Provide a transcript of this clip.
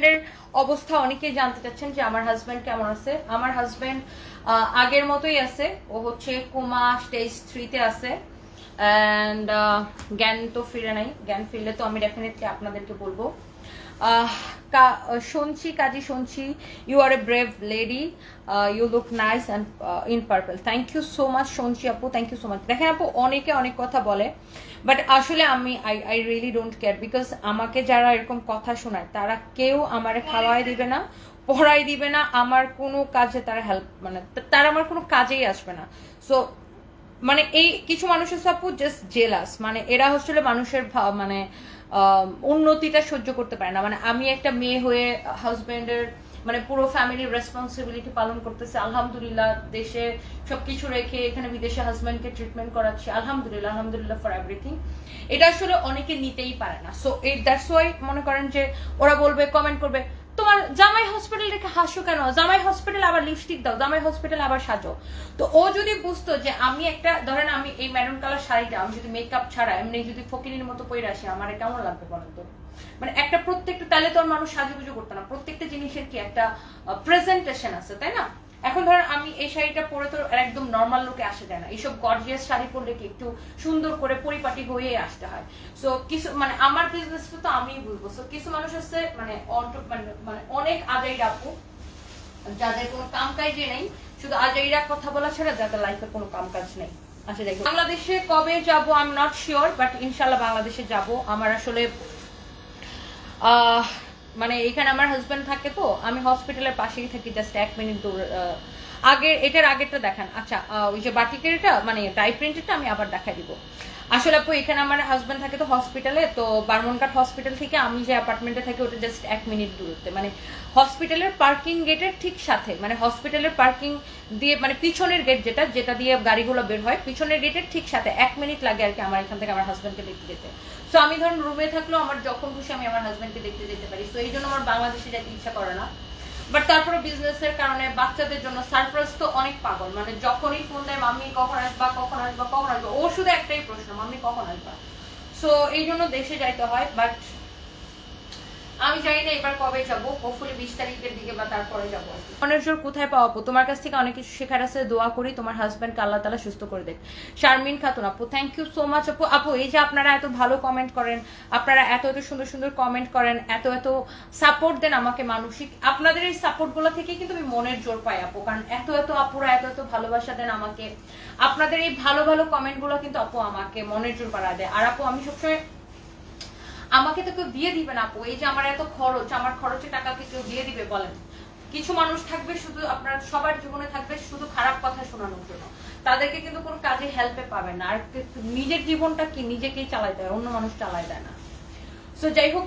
হাজব্যান্ডের অবস্থা অনেকেই জানতে চাচ্ছেন যে আমার হাজব্যান্ড কেমন আছে? আমার হাজব্যান্ড আগের মতোই আছে। ও হচ্ছে কোমা স্টেজ থ্রিতে আছে। অ্যান্ড জ্ঞান তো ফিরে নাই। জ্ঞান ফিরলে তো আমি ডেফিনেটলি আপনাদেরকে বলব। শুনছি কাজী শুনছি। You are a brave lady you look nice and in purple thank you so much শুনছি আপু। থ্যাংক ইউ সো মাচ দেখেন আপু অনেকে অনেক কথা বলে। বাট আসলে আমি I I really don't care because আমাকে যারা এরকম কথা শোনায় তারা কেউ আমার খাওয়াই দিবে না। পড়াই দিবে না। আমার কোনো কাজে তারা হেল্প মানে তারা আমার কোনো কাজেই আসবে না। সো মানে এই কিছু মানুষের সাপোর্ট জাস্ট জেলাস মানে এরা হচ্ছে মানুষের মানে উন্নতিটা সহ্য করতে পারে না। মানে আমি একটা মেয়ে হয়ে হাজবেন্ডের মানে পুরো ফ্যামিলির রেসপন্সিবিলিটি পালন করতেছে। আলহামদুলিল্লাহ দেশে সবকিছু রেখে এখানে বিদেশে হাজব্যান্ডকে ট্রিটমেন্ট করাচ্ছি। আলহামদুলিল্লাহ আলহামদুলিল্লাহ ফর এভরিথিং এটা আসলে অনেকে নিতেই পারে না। সো এই দ্যাটস ওয়াই মনে করেন যে ওরা বলবে কমেন্ট করবে হসপিটাল রেখে হাসো কেন? জামাই হসপিটাল আবার লিপস্টিক দাও, জামাই হসপিটাল আবার সাজো। তো ও যদি বুঝতো যে আমি একটা, ধরেন আমি এই ম্যারুন কালার শাড়িটা, আমি যদি মেকআপ ছাড়া এমনি যদি ফকিনির মতো পরে আসি, আমার কেমন লাগবে বলেন তো? মানে একটা প্রত্যেকটা, তাহলে তো আর মানুষ সাজুগুজু করতো না। প্রত্যেকটা জিনিসের কি একটা প্রেজেন্টেশন আছে, তাই না? এখন ধরেন আমি এই শাড়িটা পরে তো একদম নর্মাল লুকে আসা যায় না। এইসব গর্জিয়াস শাড়ি পরলে কি একটু সুন্দর করে পরিপাটি হয়ে আসতে হয়? সো কিছু মানে আমার বিজনেসটা তো আমিই বুঝব। সো কিছু মানুষ আছে মানে মানে- মানে অনেক আজাই আপু যাদের কোনো কাম কাজে নেই শুধু আজাইরা কথা বলা ছাড়া যাদের লাইফে কোনো কাম কাজ নেই। আচ্ছা দেখো বাংলাদেশে কবে যাব I am not sure but ইনশাল্লাহ বাংলাদেশে যাব। আমার আসলে আহ, মানে এখানে আমার হাজব্যান্ড থাকে তো আমি হসপিটালের পাশেই থাকি জাস্ট এক মিনিট দূর আগের, এটার আগেরটা দেখান। আচ্ছা ওই যে বাটিকের এটা মানে ডাই প্রিন্টেরটা আমি আবার দেখাই দিব। আসলে আপু, এখানে আমার হাজব্যান্ড থাকে তো হসপিটালে তো বারমনকাট হসপিটাল থেকে আমি যে অ্যাপার্টমেন্টে থাকি, ওটা জাস্ট এক মিনিট দূরত্বে। মানে হসপিটালের পার্কিং গেটের ঠিক সাথে মানে হসপিটালের পার্কিং দিয়ে মানে পিছনের গেট যেটা যেটা দিয়ে গাড়িগুলো বের হয়, পিছনের গেটের ঠিক সাথে এক মিনিট লাগে আর কি আমার এখান থেকে আমার হাজবেন্ডকে দেখতে যেতে। সো আমি ধরুন রুমে থাকলেও আমার যখন খুশি আমি আমার হাজবেন্ডকে দেখতে যেতে পারি। সো এই জন্য আমার বাংলাদেশে যেতে ইচ্ছা করে না। বাট তারপরে বিজনেসের কারণে বাচ্চাদের জন্য সারপ্রাইজ তো অনেক পাগল। মানে যখনই ফোন দেয়, মাম্মি, কখন আসবা কখন আসবা কখন আসবা? ও শুধু একটাই প্রশ্ন, মাম্মি, কখন আসবা? সো এই জন্য দেশে যাইতে হয় বাট আমি জানি না এবার কবে যাব হোপফুলি বিশ তারিখের দিকে বা তারপরে যাব। মনের জোর কোথায় পাওয়া তোমার কাছ থেকে অনেক কিছু শেখার আছে, দোয়া করি তোমার হাজব্যান্ডকে আল্লাহ তালা সুস্থ করে দেখ। শারমিন খাতুন আপু থ্যাংক ইউ সো মাচ আপু। আপু, এই যে আপনারা এত ভালো কমেন্ট করেন, আপনারা এত এত সুন্দর সুন্দর কমেন্ট করেন, এত এত সাপোর্ট দেন আমাকে মানসিক, আপনাদের এই সাপোর্টগুলো থেকেই কিন্তু আমি মনের জোর পাই আপু, কারণ এত এত আপুরা এত এত ভালোবাসা দেন আমাকে। আপনাদের এই ভালো ভালো কমেন্টগুলো কিন্তু আপু আমাকে মনের জোর বাড়া দেয়। আর আপু, আমি সবসময় আমাকে তো কেউ দিয়ে দিবে না আপু। এই যে আমার এত খরচ, আমার খরচের টাকা কি কেউ দিয়ে দিবে বলেন? কিছু মানুষ থাকবে শুধু আপনার, সবার জীবনে থাকবে শুধু খারাপ কথা শোনানোর জন্য। তাদেরকে কিন্তু কোনো কাজে হেল্পে পাবে না। আর নিজের জীবনটা কি? নিজেকেই চালাই দেয়, অন্য মানুষ চালাই দেয় না। সো যাই হোক